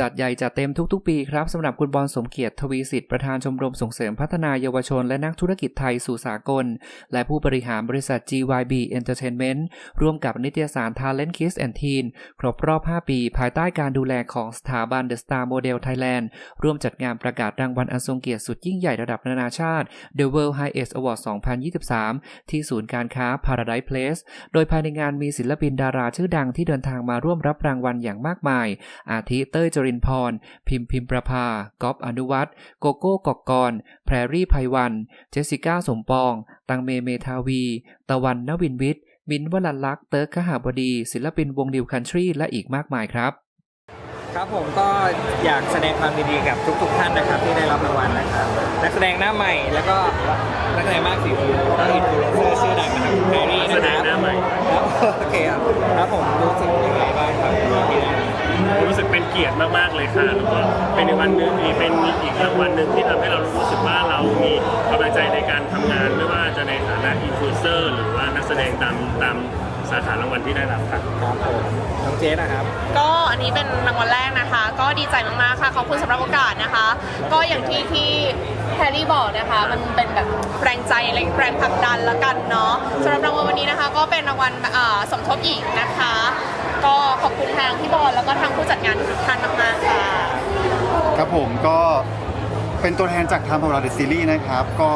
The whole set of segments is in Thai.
จัดใหญ่จัดเต็มทุกๆ ปีครับสำหรับคุณบอลสมเกียรติทวีสิทธิ์ประธานชมรมส่งเสริมพัฒนาเยาวชน และนักธุรกิจไทยสู่สากล และผู้บริหารบริษัท GYB Entertainment ร่วมกับนิตยสาร Talent Kids and Teen ครบรอบ 5 ปี ภายใต้การดูแลของสถาบัน The Star Model Thailand ร่วมจัดงานประกาศรางวัลอันทรงเกียรติสุดยิ่งใหญ่ระดับนานาชาติ The World Highest Award 2023 ที่ศูนย์การค้า Paradise Place โดยภายในงานมีศิลปินดาราชื่อดังที่เดินทางมาร่วมรับรางวัลอย่างมากมาย อาทิเต้ยจรินพร พิมพ์พิมประภาก๊อฟอนุวัตรโกโก้กอกกร แพรรี่ไพวัน เจสสิก้าสมปอง ตังเมเมทาวี ตะวันนวินวิทย์ มินท์วลันลักษณ์เติร์กขหาบดี ศิลปินวงดิวคันทรี และอีกมากมายครับ ครับผมก็อยากแสดงความยินดีกับทุกๆท่านนะครับ ที่ได้รับรางวัลนะครับ นักแสดงหน้าใหม่แล้วก็นักแสดงมากสีผิวแล้วก็อินฟลูเอนเซอร์ชื่อดังนะครับแพรรี่นักแสนะดคงรับหน้าใหม่ครับโอเคครับครับผมรู้สึกยังไงบ้างครับที่ได้รู้สึ กเป็นเกียรติมากๆเลยค่ะแล้วก็เป็นในวันหนึงอีกเป็นอีกรางวัลหนึ่งที่ทำให้เรารู้สึกว่าเรามีกำลังใจในการทำงาน ไม่ว่าจะในฐานะอินฟลูเอนเซอร์หรือว่านักแสดงตามตามสาขารางวัลที่ได้รับค่ะครับผมน้องเจสนะครับ ก็อันนี้เป็นรางวัลแรกนะคะ ก็ดีใจมากๆค่ะขอบคุณสำหรับโอกาสนะคะ ก็อย่างที่ที่แฮร์รี่บอกนะคะ มันเป็นแบบแรงใจและแรงผลักดันละกันเนาะสำหรับรางวัลวันนี้นะคะ ก็เป็นรางวัลอ่าสมทบหญิงนะคะ ก็ขอบคุณทางพี่บอลแล้วก็ทางผู้จัดงานทุกท่านมากๆค่ะ ครับผมก็เป็นตัวแทนจากทางพาวราเดซีรีส์นะครับ ก็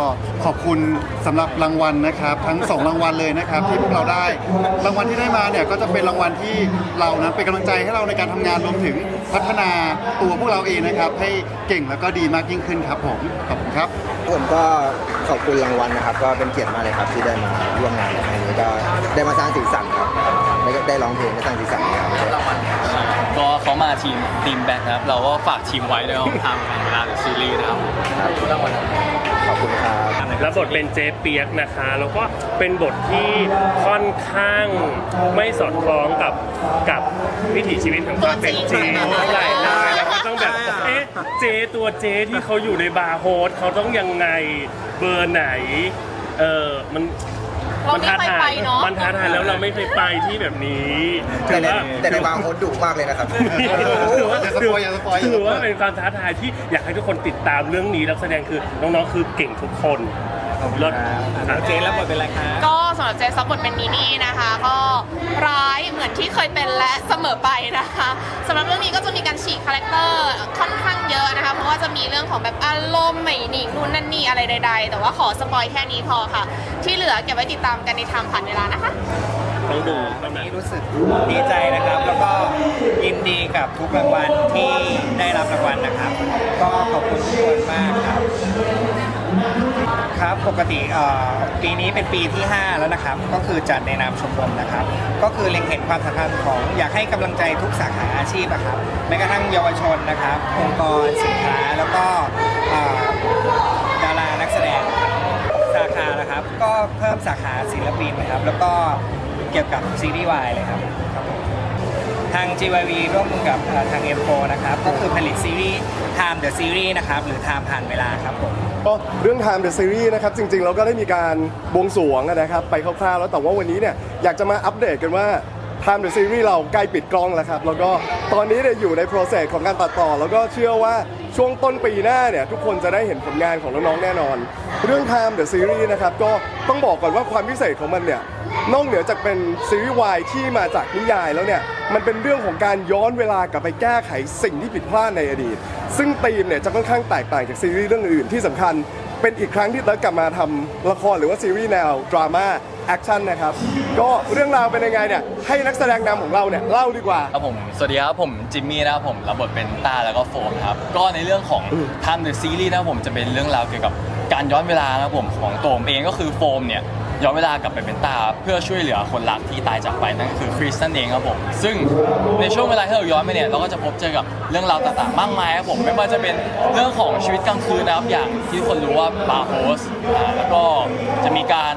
ขอบคุณสำหรับรางวัลนะครับ ทั้ง 2 รางวัลเลยนะครับ ที่พวกเราได้ รางวัลที่ได้มาเนี่ยก็จะเป็นรางวัลที่เรานะเป็นกำลังใจให้เราในการทำงานรวมถึงพัฒนาตัวพวกเราเองนะครับ ให้เก่งแล้วก็ดีมากยิ่งขึ้นครับผมขอบคุณครับ ผมก็ขอบคุณรางวัลนะครับ ก็เป็นเกียรติมากเลยครับที่ได้มาร่วมงานในครั้งนี้ก็ได้มาสร้างสีสันครับ ได้ได้ร้องเพลงได้สร้างสีสันนะครับก็เขามาทีมทีมแบ็คนะครับ เราก็ฝากทีมไว้ด้วยครับทางเวลาหรือซีรีส์นะครับขอบคุณครับแล้วบทเป็นเจ๊เปียกนะคะ แล้วก็เป็นบทที่ค่อนข้างไม่สอดคล้องกับกับวิถีชีวิตของความเป็นจริงเท่าไหร่เลยแล้วก็ต้องแบบเอ๊ะเจ๊ตัวเจ๊ที่เขาอยู่ในบาร์โฮสเขาต้องยังไงเบอร์ไหนเออมัน เราไม่เคยไปเนอะ มันท้าทายแล้วเราไม่เคยไปที่แบบนี้แต่ในถือว่าแต่ในบางโฮสดุมากเลยนะครับ ถือว่าอย่าสปอยอย่าสปอยอย่าสปอยถือว่าเป็นความท้าทายที่อยากให้ทุกคนติดตามเรื่องนี้นักแสดงคือน้องๆคือเก่งทุกคน รถน้องเจสรับบทเป็นอะไรครับก็สำหรับเจสับบทเป็นนีนี่นะคะ ก็ร้ายเหมือนที่เคยเป็นและเสมอไปนะคะสำหรับเรื่องนี้ก็จะมีการฉีกคาแรคเตอร์ค่อนข้างเยอะนะคะเพราะว่าจะมีเรื่องของแบบอารมณ์ใหม่หนิงนู่นนั่นนี่อะไรใด ๆ แต่ว่าขอสปอยแค่นี้พอค่ะ ที่เหลือเก็บไว้ติดตามกันในทางผ่านเวลานะคะ ต้องดูวันนี้รู้สึกดีใจนะครับ แล้วก็ยินดีกับทุกรางวัลที่ได้รับรางวัลนะครับ ก็ขอบคุณทุกคนมากครับ ครับปกติปีนี้เป็นปีที่ 5 แล้วนะครับ ก็คือจัดในนามชมรมนะครับ ก็คือเล็งเห็นความสำคัญของอยากให้กำลังใจทุกสาขาอาชีพนะครับแม้กระทั่งเยาวชนนะครับ องค์กรสินค้าแล้วก็ดารานักแสดงสาขานะครับ ก็เพิ่มสาขาศิลปินนะครับ แล้วก็เกี่ยวกับซีรีส์วายเลยครับครับผมทาง GYV ร่วมมือกับเอ่อทาง M4 นะครับ ก็คือผลิตซีรีส์ Time the Series นะครับ หรือ Time ผ่านเวลาครับผม ก็เรื่อง Time the Series นะครับจริงๆเราก็ได้มีการบวงสรวงนะครับไปคร่าวๆแล้วแต่ว่าวันนี้เนี่ยอยากจะมาอัปเดตกันว่า Time the Series เราใกล้ปิดกล้องแล้วครับแล้วก็ตอนนี้เนี่ยอยู่ใน process ของการตัดต่อ แล้วก็เชื่อว่าช่วงต้นปีหน้าเนี่ยทุกคนจะได้เห็นผลงานของน้องๆแน่นอน เรื่อง Time the Series นะครับก็ต้องบอกก่อนว่าความพิเศษของมันเนี่ย นอกเหนือจากเป็นซีรีส์วายที่มาจากนิยายแล้วเนี่ย มันเป็นเรื่องของการย้อนเวลากลับไปแก้ไขสิ่งที่ผิดพลาดในอดีต ซึ่งธีมเนี่ยจะค่อนข้างแตกต่างจากซีรีส์เรื่องอื่นที่สำคัญ เป็นอีกครั้งที่เติร์กกลับมาทำละครหรือว่าซีรีส์แนวดราม่าแอคชั่นนะครับ ก็เรื่องราวเป็นยังไงเนี่ยให้นักแสดงนำของเราเนี่ยเล่าดีกว่าครับผมสวัสดีครับผมจิมมี่นะครับผมรับบทเป็นต้าแล้วก็โฟมครับก็ในเรื่องของ Time the Series นะครับผมจะเป็นเรื่องราวเกี่ยวกับการย้อนเวลานะครับผมของตัวผมเองก็คือโฟมเนี่ย ย้อนเวลากลับไปเป็นตา เพื่อช่วยเหลือคนรักที่ตายจากไปนั่นก็คือคริสนั่นเองครับผมซึ่งในช่วงเวลาที่เราย้อนไปเนี่ยเราก็จะพบเจอกับเรื่องราวต่างๆ มากมายครับผมไม่ว่าจะเป็นเรื่องของชีวิตกลางคืนนะครับอย่างที่ทุกคนรู้ว่าบาร์โฮสอ่าแล้วก็จะมีการ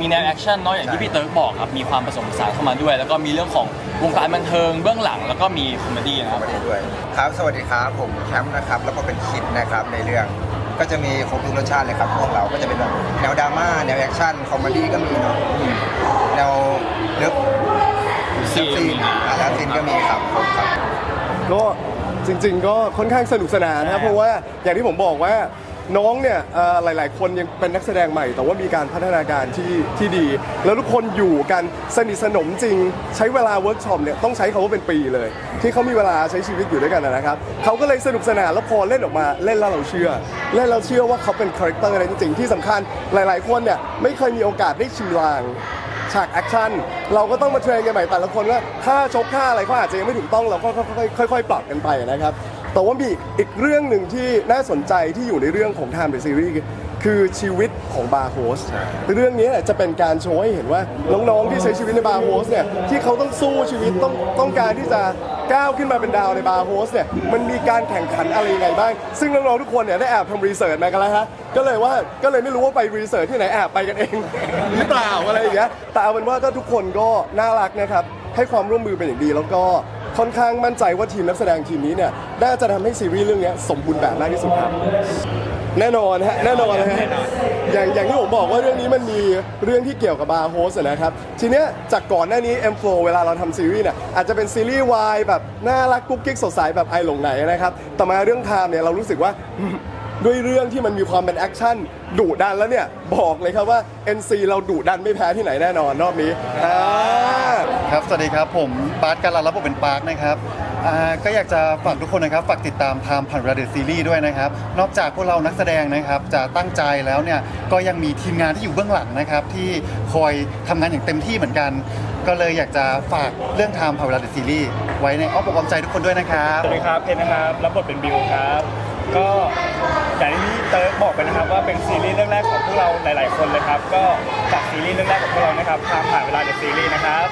มีแนวแอคชั่นเนาะอย่างที่พี่เติร์กบอกครับมีความผสมผสานเข้ามาด้วย แล้วก็มีเรื่องของวงการบันเทิงเบื้องหลัง แล้วก็มีคอมเมดี้นะครับประเทศด้วยครับสวัสดีครับผมแชมป์นะครับแล้วก็เป็นคิดนะครับในเรื่อง ก็จะมีครบทุกรสชาติเลยครับพวกเราก็จะเป็นแบบแนวดราม่าแนวแอคชั่นคอมเมดี้ก็มีเนาะแนวเลิฟซีนซีนอาร์ตซีนก็มีครับผมครับ ก็จริง ๆ ก็ค่อนข้างสนุกสนานนะครับเพราะว่าอย่างที่ผมบอกว่า น้องเนี่ยเอ่อหลาย ๆ คนยังเป็นนักแสดงใหม่ แต่ว่ามีการพัฒนาการที่ที่ดี แล้วทุกคนอยู่กันสนิทสนมจริง ใช้เวลาเวิร์กช็อปเนี่ยต้องใช้คาว่าเป็นปีเลย ที่เขามีเวลาใช้ชีวิตอยู่ด้วยกันนะครับเขาก็เลยสนุกสนานแล้วพอเล่นออกมาเล่นแล้วเราเชื่อ เล่นแล้วเชื่อว่าเขาเป็นคาแรคเตอร์อะไรจริง ๆ ที่สำคัญหลาย ๆ คนเนี่ยไม่เคยมีโอกาสได้ชิมลาง ฉากแอคชั่นเราก็ต้องมาเทรนกันใหม่แต่ละคนว่าท่าชกท่าอะไรเขาอาจจะยังไม่ถูกต้องเราก็ค่อยๆค่อยๆปรับกันไปนะครับ แต่ว่ามีอีกเรื่องหนึ่งที่น่าสนใจที่อยู่ในเรื่องของ Time the Series คือชีวิตของบาร์โฮสเรื่องนี้จะเป็นการโชว์ให้เห็นว่าน้องๆที่ใช้ชีวิตในบาร์โฮสเนี่ยที่เขาต้องสู้ชีวิตต้องต้องการที่จะก้าวขึ้นมาเป็นดาวในบาร์โฮสเนี่ยมันมีการแข่งขันอะไรยังไงบ้าง ซึ่งน้องๆทุกคนเนี่ยได้แอบทำรีเสิร์ชมากันแล้วฮะก็เลยว่าก็เลยไม่รู้ว่าไปรีเสิร์ชที่ไหนแอบไปกันเอง หรือเปล่าอะไรอย่างเงี้ยแต่เอาเป็นว่าก็ทุกคนก็น่ารักนะครับให้ความร่วมมือเป็นอย่างดีแล้วก็ ค่อนข้างมั่นใจว่าทีมนักแสดงทีมนี้เนี่ยน่าจะทำให้ซีรีส์เรื่องเนี้ยสมบูรณ์แบบมากที่สุดครับ แน่นอนฮะแน่นอนเลยฮะอย่างอย่างที่ผมบอกว่าเรื่องนี้มันมีเรื่องที่เกี่ยวกับบาร์โฮสนะครับ ทีเนี้ยจากก่อนหน้านี้ M4 เวลาเราทำซีรีส์เนี่ยอาจจะเป็นซีรีส์วายแบบน่ารักกุ๊กกิ๊กสดใสแบบไอหลงไหนนะครับแต่มาเรื่องไทม์เนี่ยเรารู้สึกว่า ด้วยเรื่องที่มันมีความเป็นแอคชั่นดุดันแล้วเนี่ยบอกเลยครับว่า NC เราดุดันไม่แพ้ที่ไหนแน่นอนรอบนี้อ่า ครับ สวัสดีครับผมปาร์ตการันรับบทเป็นปาร์คนะครับอ่าก็อยากจะฝากทุกคนนะครับฝากติดตามไทม์พันราเดซีรีส์ด้วยนะครับ นอกจากพวกเรานักแสดงนะครับจะตั้งใจแล้วเนี่ยก็ยังมีทีมงานที่อยู่เบื้องหลังนะครับ ที่คอยทำงานอย่างเต็มที่เหมือนกัน ก็เลยอยากจะฝากเรื่องไทม์พันราเดซีรีส์ไว้ในอ้อมอกอ้อมใจทุกคนด้วยนะครับ สวัสดีครับเพนนะครับรับบทเป็นบิวครับ ก็อย่างที่พี่เติร์กบอกไปนะครับว่าเป็นซีรีส์เรื่องแรกของพวกเราหลาย ๆ คนเลยครับ ก็จากซีรีส์เรื่องแรกของพวกเรานะครับทางผ่านเวลาเดอะซีรีส์นะครับ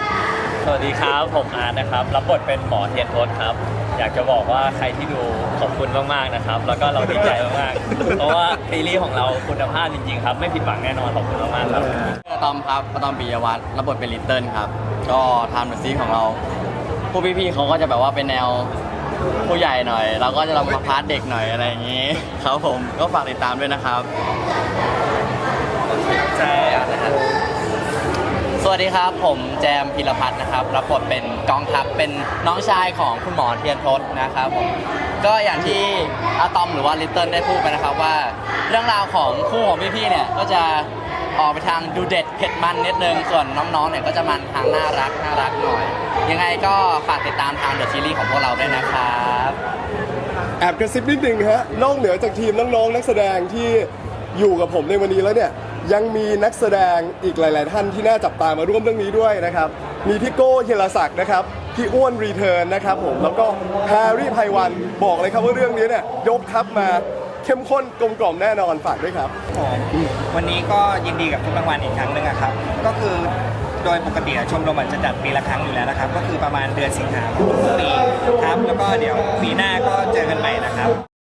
สวัสดีครับ ผมอาร์ตนะครับ รับบทเป็นหมอเทียนโทษครับ อยากจะบอกว่าใครที่ดูขอบคุณมากๆนะครับ แล้วก็เราดีใจมากๆ เพราะว่าซีรีส์ของเราคุณภาพจริงๆครับ ไม่ผิดหวังแน่นอนขอบคุณมากๆครับอะตอมครับอะตอมปิยวัฒน์รับบทเป็นลิตเติ้ลครับ ก็ทำเดอะซีของเรา ผู้พี่ๆเขาก็จะแบบว่าเป็นแนวผู้ใหญ่หน่อย เราก็จะมาพาร์ทเด็กหน่อยอะไรอย่างนี้ ครับผม ก็ฝากติดตามด้วยนะครับ ใช่นะครับ ส วัสดีครับ ผมแจมพิรพัฒน์นะครับ รับบทเป็นกองทัพเป็นน้องชายของคุณหมอเทียนทศนะครับผมก็อย่างที่อะตอมหรือว่าลิตเติ้ลได้พูดไปนะครับว่า เรื่องราวของคู่ของพี่ๆเนี่ยก็จะออกไปทางดูเด็ดเผ็ดมันนิดนึงส่วนน้องๆเนี่ยก็จะมันทางน่ารักน่ารักหน่อย ยังไงก็ฝากติดตามทางเดอะซีรีส์ของพวกเราด้วยนะครับแอบกระซิบนิดนึงฮะนอกเหนือจากทีมน้องๆนักแสดงที่อยู่กับผมในวันนี้แล้วเนี่ย ยังมีนักแสดงอีกหลาย ๆ ท่านที่น่าจับตามาร่วมเรื่องนี้ด้วยนะครับ มีพี่โก้เฮียรศักดิ์นะครับ พี่อ้วนรีเทิร์นนะครับผม แล้วก็แฮร์รี่ไพวันบอกเลยครับว่าเรื่องนี้เนี่ยยกทัพมาเข้มข้นกลมกล่อมแน่นอนฝากด้วยครับ ผมวันนี้ก็ยินดีกับทุกรางวัลอีกครั้งหนึ่งอะครับ ก็คือโดยปกติอะชมรมจะจัดปีละครั้งอยู่แล้วนะครับ ก็คือประมาณเดือนสิงหาคมทุกปีครับ แล้วก็เดี๋ยวปีหน้าก็เจอกันใหม่นะครับ